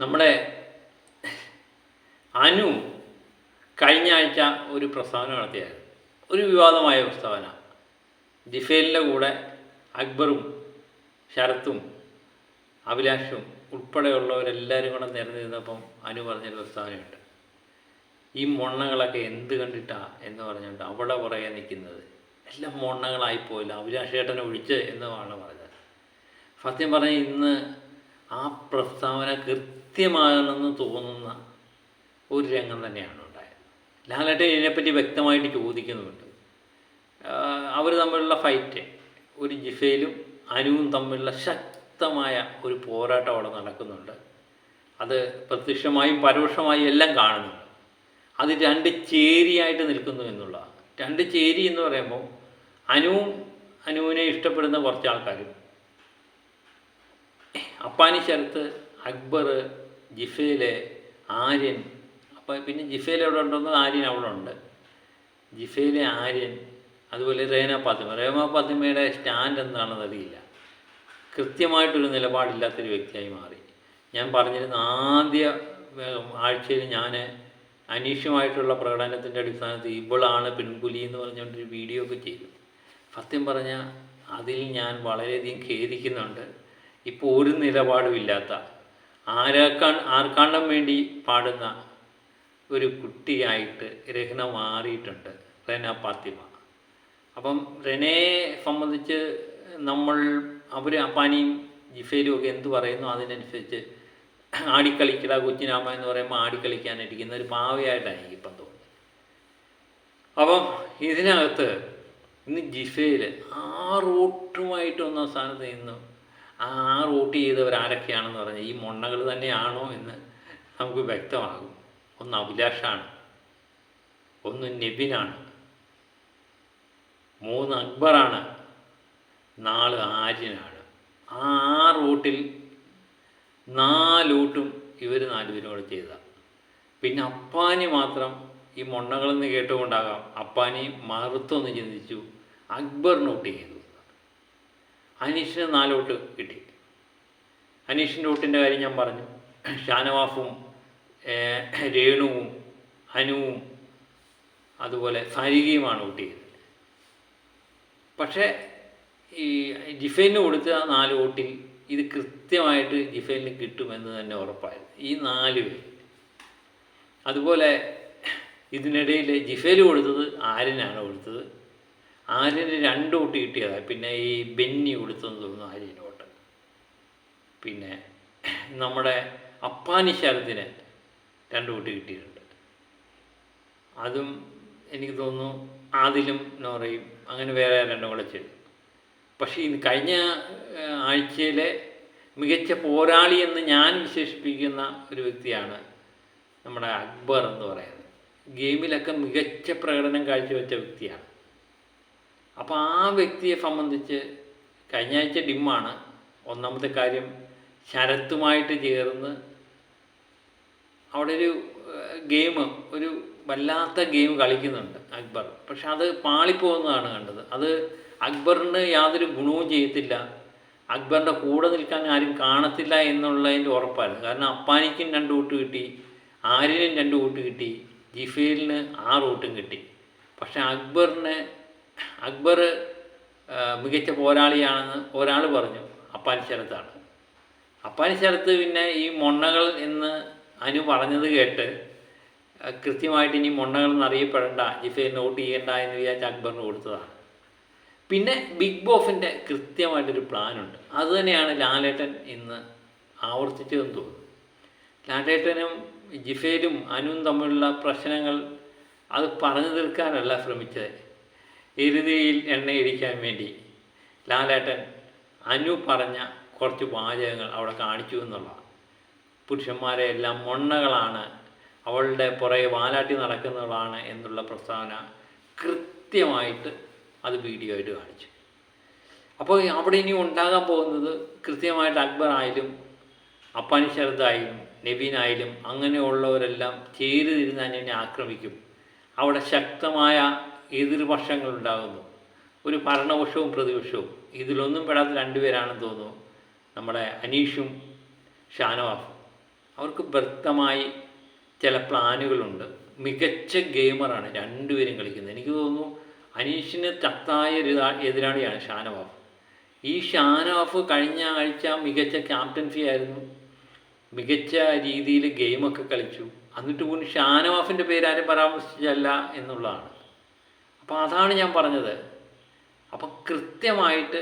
നമ്മുടെ അനു കഴിഞ്ഞ ആഴ്ച ഒരു പ്രസ്താവന നടത്തിയായിരുന്നു. ഒരു വിവാദമായ പ്രസ്താവന. ജിഫേലിന്റെ കൂടെ അക്ബറും ശരത്തും അഭിലാഷും ഉൾപ്പെടെയുള്ളവരെല്ലാവരും കൂടെ നിരന്നിരുന്നപ്പം അനു പറഞ്ഞൊരു പ്രസ്താവനയുണ്ട്. ഈ മൊണ്ണകളൊക്കെ എന്ത് കണ്ടിട്ടാ എന്ന് പറഞ്ഞുകൊണ്ട് അവിടെ പുറകെ നിൽക്കുന്നത്. എല്ലാം മൊണ്ണകളായിപ്പോയില്ല. അഭിലാഷേട്ടനെ ഒഴിച്ച് എന്നാണ് പറഞ്ഞത് സത്യം പറഞ്ഞാൽ ഇന്ന് ആ പ്രസ്താവന കൃത്യമാകണമെന്ന് തോന്നുന്ന ഒരു രംഗം തന്നെയാണ് ഉണ്ടായത്. ലാലേട്ടൻ ഇതിനെപ്പറ്റി വ്യക്തമായിട്ട് ചോദിക്കുന്നുണ്ട്. അവർ തമ്മിലുള്ള ഫൈറ്റ് ഒരു ജിഫയിലും അനുവും തമ്മിലുള്ള ശക്തമായ ഒരു പോരാട്ടം അവിടെ നടക്കുന്നുണ്ട്. അത് പ്രത്യക്ഷമായും പരോക്ഷമായും എല്ലാം കാണുന്നുണ്ട്. അത് രണ്ട് ചേരിയായിട്ട് നിൽക്കുന്നു എന്നുള്ളതാണ് രണ്ട് ചേരി എന്ന് പറയുമ്പോൾ അനുവും അനുവിനെ ഇഷ്ടപ്പെടുന്ന കുറച്ച് ആൾക്കാരും. അപ്പാനി ശരത്ത് അക്ബർ ജിഫേൽ ആര്യൻ. അപ്പോൾ പിന്നെ ജിഫയിൽ എവിടെ ഉണ്ടെന്ന് ആര്യൻ അവിടെ ഉണ്ട്. ജിഫയിലെ ആര്യൻ അതുപോലെ റേന പാത്തിമ. റേമ പാത്തിമയുടെ സ്റ്റാൻഡ് എന്താണെന്ന് അറിയില്ല. കൃത്യമായിട്ടൊരു നിലപാടില്ലാത്തൊരു വ്യക്തിയായി മാറി. ഞാൻ പറഞ്ഞിരുന്ന ആദ്യ ആഴ്ചയിൽ ഞാൻ അനീഷുമായിട്ടുള്ള പ്രകടനത്തിന്റെ അടിസ്ഥാനത്തിൽ ഇവളാണ് പെൺപുലി എന്ന് പറഞ്ഞുകൊണ്ടൊരു വീഡിയോ ഒക്കെ ചെയ്തു. സത്യം പറഞ്ഞാൽ അതിൽ ഞാൻ വളരെയധികം ഖേദിക്കുന്നുണ്ട്. ഇപ്പോൾ ഒരു നിലപാടുമില്ലാത്ത ആരാക്കാൻ ആർക്കാണ്ടം വേണ്ടി പാടുന്ന ഒരു കുട്ടിയായിട്ട് രഹ്ന മാറിയിട്ടുണ്ട് റെന പാത്തിമ അപ്പം റെനയെ സംബന്ധിച്ച് നമ്മൾ അവർ അപ്പാനിയും ജിഫേലും ഒക്കെ എന്ത് പറയുന്നു അതിനനുസരിച്ച് ആടിക്കളിക്കട കൊച്ചിനാമ എന്ന് പറയുമ്പോൾ ആടിക്കളിക്കാനിരിക്കുന്ന ഒരു പാവയായിട്ടാണ് എനിക്കിപ്പം തോന്നുന്നത്. അപ്പം ഇതിനകത്ത് ഇന്ന് ജിഫയിൽ ആ റൂട്ടുമായിട്ട് ഒന്നാം സ്ഥാനത്ത് നിന്നു ആ റൂട്ട് ചെയ്തവർ ആരൊക്കെയാണെന്ന് പറഞ്ഞാൽ ഈ മൊണ്ണകൾ തന്നെയാണോ എന്ന് നമുക്ക് വ്യക്തമാകും. ഒന്ന് അഭിലാഷാണ്. ഒന്ന് നെബിനാണ്. മൂന്ന് അക്ബറാണ്. നാല് ആര്യനാണ്. ആ റൂട്ടിൽ നാലൂട്ടും ഇവർ നാല് കൂടെ ചെയ്ത. പിന്നെ അപ്പാനി മാത്രം ഈ മൊണ്ണകളെന്ന് കേട്ടുകൊണ്ടാകാം അപ്പാനി മറുത്തൊന്ന് ചിന്തിച്ചു അക്ബർ നോട്ട് ചെയ്തു അനീഷിന് നാല് വോട്ട് കിട്ടി. അനീഷിന്റെ വോട്ടിന്റെ കാര്യം ഞാൻ പറഞ്ഞു. ഷാനവാഫും രേണുവും ഹനുവും അതുപോലെ സാരികയുമാണ് വോട്ട് ചെയ്തത്. പക്ഷേ ഈ ജിഫൈലിന് കൊടുത്ത നാല് വോട്ടിൽ ഇത് കൃത്യമായിട്ട് ജിഫൈലിന് കിട്ടുമെന്ന് തന്നെ ഉറപ്പായിരുന്നു. ഈ നാല് പേര് അതുപോലെ ഇതിനിടയിൽ ജിഫേൽ കൊടുത്തത് ആരിനാണ് കൊടുത്തത്? ആര്യന് രണ്ട് വോട്ട് കിട്ടിയതാണ് പിന്നെ ഈ ബെന്നി കൊടുത്തെന്ന് തോന്നുന്നു ആര്യന് പിന്നെ നമ്മുടെ അപ്പാനി ശരത്തിന് രണ്ട് വോട്ട് കിട്ടിയിട്ടുണ്ട്. അതും എനിക്ക് തോന്നുന്നു ആദിലും നോറയും അങ്ങനെ വേറെ രണ്ടും കൂടെ ചെയ്തു. പക്ഷേ ഇത് കഴിഞ്ഞ ആഴ്ചയിലെ മികച്ച പോരാളി എന്ന് ഞാൻ വിശേഷിപ്പിക്കുന്ന ഒരു വ്യക്തിയാണ് നമ്മുടെ അക്ബർ എന്ന് പറയുന്നത്. ഗെയിമിലൊക്കെ മികച്ച പ്രകടനം കാഴ്ചവെച്ച വ്യക്തിയാണ്. അപ്പോൾ ആ വ്യക്തിയെ സംബന്ധിച്ച് കഴിഞ്ഞ ആഴ്ച ഡിമ്മാണ് ഒന്നാമത്തെ കാര്യം ശരത്തുമായിട്ട് ചേർന്ന് അവിടെ ഒരു ഗെയിം ഒരു വല്ലാത്ത ഗെയിം കളിക്കുന്നുണ്ട് അക്ബർ. പക്ഷെ അത് പാളിപ്പോകുന്നതാണ് കണ്ടത്. അത് അക്ബറിന് യാതൊരു ഗുണവും ചെയ്യത്തില്ല. അക്ബറിന്റെ കൂടെ നിൽക്കാൻ ആരും കാണത്തില്ല എന്നുള്ളതിന്റെ ഉറപ്പായിരുന്നു. കാരണം അപ്പാനിക്കും രണ്ട് വോട്ട് കിട്ടി ആര്യനും രണ്ട് വോട്ട് കിട്ടി ജിഫേലിന് ആറ് വോട്ടും കിട്ടി. പക്ഷെ അക്ബറിന് അക്ബർ മികച്ച പോരാളിയാണെന്ന് ഒരാൾ പറഞ്ഞു അപ്പാനി ശരത്താണ്. അപ്പാനി ശരത്ത് പിന്നെ ഈ മൊണ്ണകൾ എന്ന് അനു പറഞ്ഞത് കേട്ട് കൃത്യമായിട്ട് ഇനി മൊണ്ണകൾ എന്നറിയപ്പെടേണ്ട ജിഫേലിന് നോട്ട് ചെയ്യേണ്ട എന്ന് വിചാരിച്ച് അക്ബറിന് കൊടുത്തതാണ്. പിന്നെ ബിഗ് ബോസിന്റെ കൃത്യമായിട്ടൊരു പ്ലാനുണ്ട്. അത് തന്നെയാണ് ലാലേട്ടൻ ഇന്ന് ആവർത്തിച്ചതെന്ന് തോന്നുന്നു. ലാലേട്ടനും ജിഫേലും അനുവും തമ്മിലുള്ള പ്രശ്നങ്ങൾ അത് പറഞ്ഞു തീർക്കാനല്ല ശ്രമിച്ചത്. എരുതിയിൽ എണ്ണയിരിക്കാൻ വേണ്ടി. ലാലേട്ടൻ അനു പറഞ്ഞ കുറച്ച് വാചകങ്ങൾ അവിടെ കാണിച്ചു എന്നുള്ളതാണ്. പുരുഷന്മാരെ എല്ലാം മൊണ്ണകളാണ്. അവളുടെ പുറകെ വാലാട്ടി നടക്കുന്നവളാണ് എന്നുള്ള പ്രസ്താവന കൃത്യമായിട്ട് അത് വീഡിയോ ആയിട്ട് കാണിച്ചു. അപ്പോൾ അവിടെ ഇനി ഉണ്ടാകാൻ പോകുന്നത് കൃത്യമായിട്ട് അക്ബർ ആയാലും അപ്പാനി ശരദായാലും നബീനായാലും അങ്ങനെയുള്ളവരെല്ലാം ചേരുതിരുന്ന് തന്നെ ആക്രമിക്കും. അവിടെ ശക്തമായ എതിർപക്ഷങ്ങൾ ഉണ്ടാകുന്നു ഒരു ഭരണപക്ഷവും പ്രതിപക്ഷവും ഇതിലൊന്നും പെടാത്ത രണ്ടുപേരാണെന്ന് തോന്നുന്നു. നമ്മുടെ അനീഷും ഷാനവാഫും അവർക്ക് വ്യക്തമായി ചില പ്ലാനുകളുണ്ട്. മികച്ച ഗെയിമറാണ് രണ്ടുപേരും കളിക്കുന്നത്. എനിക്ക് തോന്നുന്നു അനീഷിന് തത്തായ എതിരാളിയാണ് ഷാനവാഫ് ഈ ഷാനവാഫ് കഴിഞ്ഞ ആഴ്ച മികച്ച ക്യാപ്റ്റൻസി ആയിരുന്നു. മികച്ച രീതിയിൽ ഗെയിമൊക്കെ കളിച്ചു. എന്നിട്ട് പോലും ഷാനവാഫിന്റെ പേര് ആരും പരാമർശിച്ചല്ല എന്നുള്ളതാണ്. അപ്പോൾ അതാണ് ഞാൻ പറഞ്ഞത്. അപ്പം കൃത്യമായിട്ട്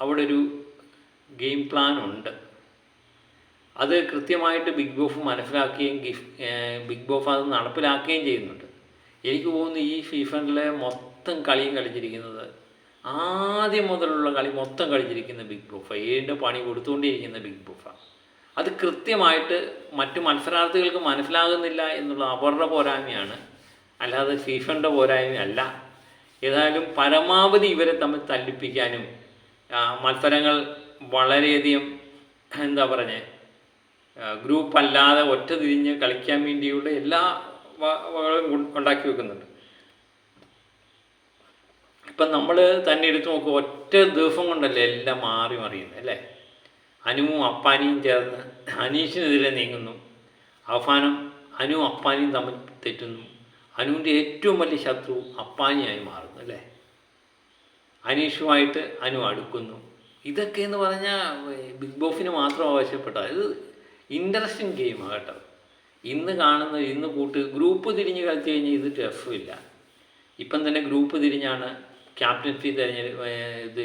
അവിടെ ഒരു ഗെയിം പ്ലാൻ ഉണ്ട്. അത് കൃത്യമായിട്ട് ബിഗ് ബോഫ് മനസ്സിലാക്കുകയും ബിഗ് ബോഫ് അത് നടപ്പിലാക്കുകയും ചെയ്യുന്നുണ്ട്. എനിക്ക് തോന്നുന്നു ഈ സീസണിലെ മൊത്തം കളിയും കളിച്ചിരിക്കുന്നത് ആദ്യം മുതലുള്ള കളി മൊത്തം കളിച്ചിരിക്കുന്ന ബിഗ് ബോഫ. ഏഴിന്റെ പണി കൊടുത്തുകൊണ്ടിരിക്കുന്ന ബിഗ് ബോഫ. അത് കൃത്യമായിട്ട് മറ്റു മത്സരാർത്ഥികൾക്ക് മനസ്സിലാകുന്നില്ല എന്നുള്ള അവരുടെ പോരായ്മയാണ് അല്ലാതെ ഫീഫയുടെ പോരായ്മയല്ല ഏതായാലും പരമാവധി ഇവരെ തമ്മിൽ തല്ലിപ്പിക്കാനും മത്സരങ്ങൾ വളരെയധികം എന്താ പറഞ്ഞേ ഗ്രൂപ്പ് അല്ലാതെ ഒറ്റ തിരിഞ്ഞ് കളിക്കാൻ വേണ്ടിയുള്ള എല്ലാ വകളും ഉണ്ടാക്കി വെക്കുന്നുണ്ട്. ഇപ്പം നമ്മൾ തന്നെ എടുത്തു നോക്കുക ഒറ്റ ദിവസം കൊണ്ടല്ലേ എല്ലാം മാറി മറിയുന്നത് അല്ലേ? അനുവും അപ്പാനിയും ചേർന്ന് അനീഷിനെതിരെ നീങ്ങുന്നു. അവസാനം അനു അപ്പാനിയും തമ്മിൽ തെറ്റുന്നു. അനുവിന്റെ ഏറ്റവും വലിയ ശത്രു അപ്പാനിയായി മാറുന്നു അല്ലേ? അനീഷുമായിട്ട് അനു അടുക്കുന്നു. ഇതൊക്കെ എന്ന് പറഞ്ഞാൽ ബിഗ് ബോസിന് മാത്രം ആവശ്യപ്പെട്ട. ഇത് ഇൻട്രസ്റ്റിംഗ് ഗെയിമാണ് കേട്ടോ. ഇന്ന് കാണുന്ന ഇന്ന് കൂട്ട് ഗ്രൂപ്പ് തിരിഞ്ഞ് കളിച്ച് കഴിഞ്ഞാൽ ഇത് ടഫില്ല ഇപ്പം തന്നെ ഗ്രൂപ്പ് തിരിഞ്ഞാണ് ക്യാപ്റ്റൻസി തിരഞ്ഞെടു ഏർ ഇത്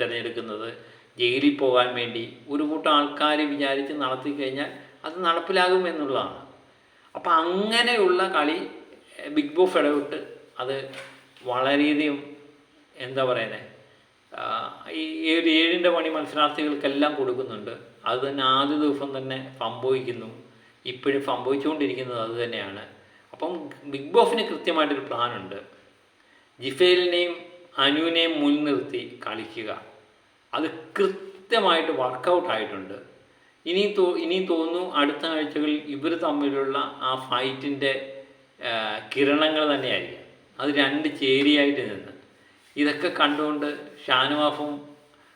തിരഞ്ഞെടുക്കുന്നത്. ജയിലിൽ പോകാൻ വേണ്ടി ഒരു കൂട്ടം ആൾക്കാർ വിചാരിച്ച് നടത്തി കഴിഞ്ഞാൽ അത് നടപ്പിലാകുമെന്നുള്ളതാണ് അപ്പം അങ്ങനെയുള്ള കളി ബിഗ് ബോസ് ഇടപെട്ട് അത് വളരെയധികം എന്താ പറയുന്നത് ഈ ഒരു ഏഴിന്റെ പണി മത്സരാർത്ഥികൾക്കെല്ലാം കൊടുക്കുന്നുണ്ട്. അത് തന്നെ ആദ്യ ദിവസം തന്നെ സംഭവിക്കുന്നു ഇപ്പോഴും സംഭവിച്ചുകൊണ്ടിരിക്കുന്നത് അത് തന്നെയാണ്. അപ്പം ബിഗ് ബോസിന് കൃത്യമായിട്ടൊരു പ്ലാനുണ്ട്. ജിഫേലിനെയും അനുവിനെയും മുൻനിർത്തി കളിക്കുക. അത് കൃത്യമായിട്ട് വർക്കൗട്ട് ആയിട്ടുണ്ട്. ഇനി തോ ഇനി തോന്നുന്നു അടുത്ത ആഴ്ചകളിൽ ഇവർ തമ്മിലുള്ള ആ ഫൈറ്റിന്റെ കിരണങ്ങൾ തന്നെയായിരിക്കും. അത് രണ്ട് ചേരിയായിട്ട് നിന്ന്. ഇതൊക്കെ കണ്ടുകൊണ്ട് ഷാനുവാഫും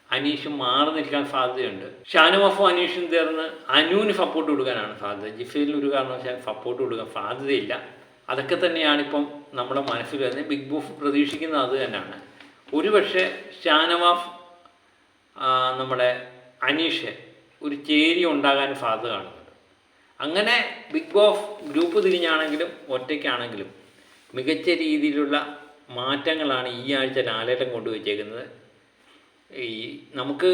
അനീഷും മാറി നിൽക്കാൻ സാധ്യതയുണ്ട്. ഷാനുവാഫും അനീഷും ചേർന്ന് അനുവിന് സപ്പോർട്ട് കൊടുക്കാനാണ് സാധ്യത. ജിഫേലിന് ഒരു കാരണവശാൽ സപ്പോർട്ട് കൊടുക്കാൻ സാധ്യതയില്ല. അതൊക്കെ തന്നെയാണ് ഇപ്പം നമ്മുടെ മനസ്സിൽ വരുന്നത്. ബിഗ് ബോസ് പ്രതീക്ഷിക്കുന്നത് അത് തന്നെയാണ്. ഒരുപക്ഷെ ഷാനവാഫ് നമ്മുടെ അനീഷ് ഒരു ചേരി ഉണ്ടാകാൻ സാധ്യത കാണുന്നുണ്ട് അങ്ങനെ ബിഗ് ബോസ് ഗ്രൂപ്പ് തിരിഞ്ഞാണെങ്കിലും ഒറ്റയ്ക്കാണെങ്കിലും മികച്ച രീതിയിലുള്ള മാറ്റങ്ങളാണ് ഈ ആഴ്ച ലാലേട്ടൻ കൊണ്ടുവച്ചേക്കുന്നത്. ഈ നമുക്ക്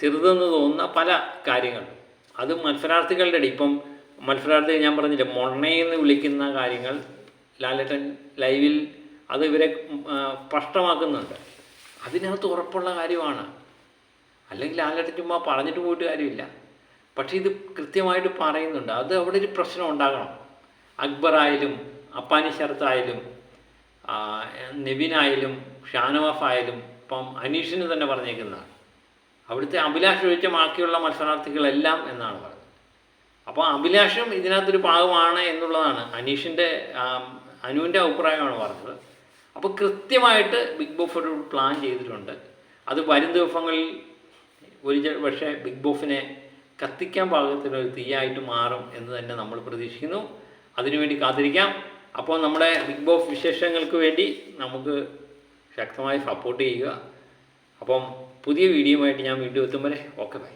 ചെറുതെന്ന് തോന്നുന്ന പല കാര്യങ്ങളും. അത് മത്സരാർത്ഥികളുടെ ഇടയിൽ ഇപ്പം മത്സരാർത്ഥികൾ ഞാൻ പറഞ്ഞില്ല മൊണ്ണയെന്ന് വിളിക്കുന്ന കാര്യങ്ങൾ ലാലേട്ടൻ ലൈവിൽ അത് ഇവരെ സ്പഷ്ടമാക്കുന്നുണ്ട്. അതിനകത്ത് ഉറപ്പുള്ള കാര്യമാണ്. അല്ലെങ്കിൽ ലാലേട്ടൻ ചുമ്മാ പറഞ്ഞിട്ട് പോയിട്ട് കാര്യമില്ല. പക്ഷേ ഇത് കൃത്യമായിട്ട് പറയുന്നുണ്ട്. അത് അവിടെ ഒരു പ്രശ്നം ഉണ്ടാകണം. അക്ബറായാലും അപ്പാനി ശരത്തായാലും നെവിനായാലും ഷാനവാഫ് ആയാലും ഇപ്പം അനീഷിന് തന്നെ പറഞ്ഞേക്കുന്നതാണ്. അവിടുത്തെ അഭിലാഷ് ഒഴിച്ച ബാക്കിയുള്ള മത്സരാർത്ഥികളെല്ലാം എന്നാണ് പറഞ്ഞത്. അപ്പോൾ അഭിലാഷും ഇതിനകത്തൊരു ഭാഗമാണ് എന്നുള്ളതാണ് അനീഷിന്റെ അനുവിന്റെ അഭിപ്രായമാണ് പറഞ്ഞത്. അപ്പോൾ കൃത്യമായിട്ട് ബിഗ് ബോഫ് ഒരു പ്ലാൻ ചെയ്തിട്ടുണ്ട്. അത് വരും ദിവസങ്ങളിൽ ഒരു പക്ഷേ ബിഗ് ബോസിനെ കത്തിക്കാൻ പാകത്തിനൊരു തീയായിട്ട് മാറും എന്ന് തന്നെ നമ്മൾ പ്രതീക്ഷിക്കുന്നു. അതിനുവേണ്ടി കാത്തിരിക്കാം. അപ്പോൾ നമ്മുടെ ബിഗ് ബോസ് വിശേഷങ്ങൾക്ക് വേണ്ടി നമുക്ക് ശക്തമായി സപ്പോർട്ട് ചെയ്യുക. അപ്പം പുതിയ വീഡിയോ ആയിട്ട് ഞാൻ വീണ്ടും എത്തും വരെ. Okay bye